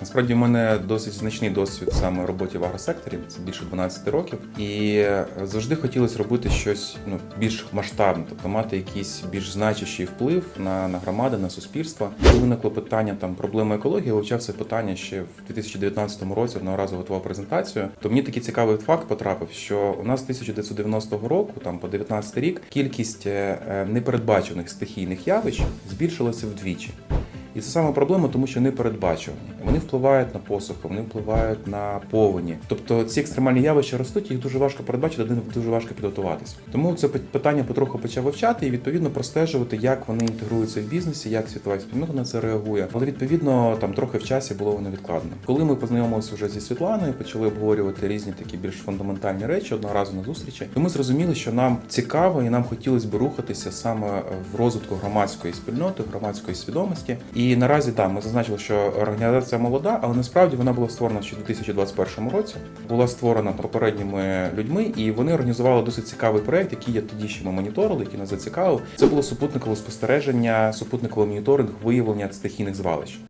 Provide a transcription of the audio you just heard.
Насправді в мене досить значний досвід саме в роботі в агросекторі, це більше 12 років, і завжди хотілося робити щось ну більш масштабне, тобто мати якийсь більш значущий вплив на, на громади, на суспільство. Коли виникло питання там проблеми екології, я вивчав це питання ще в 2019 році. Одного разу готував презентацію. То мені такий цікавий факт потрапив, що у нас з 1990 року, там по 19 рік, кількість е, непередбачених стихійних явищ збільшилася вдвічі. І це саме проблема, тому що не передбачувані. Вони впливають на посуху, вони впливають на повені. Тобто ці екстремальні явища ростуть, їх дуже важко передбачити, до них дуже важко підготуватися. Тому це питання потроху почав вивчати і відповідно простежувати, як вони інтегруються в бізнесі, як світова спільнота на це реагує. Але відповідно там трохи в часі було воно відкладено. Коли ми познайомилися вже зі Світланою, почали обговорювати різні такі більш фундаментальні речі одного на зустрічі, то ми зрозуміли, що нам цікаво і нам хотілося б рухатися саме в розвитку громадської спільноти, громадської свідомості. І наразі так, ми зазначили, що організація молода, але насправді вона була створена ще у 2021 році. Була створена попередніми людьми, і вони організували досить цікавий проект, який я тоді ще ми моніторили, який нас зацікавив. Це було супутникове спостереження, супутникове моніторинг виявлення стихійних звалищ.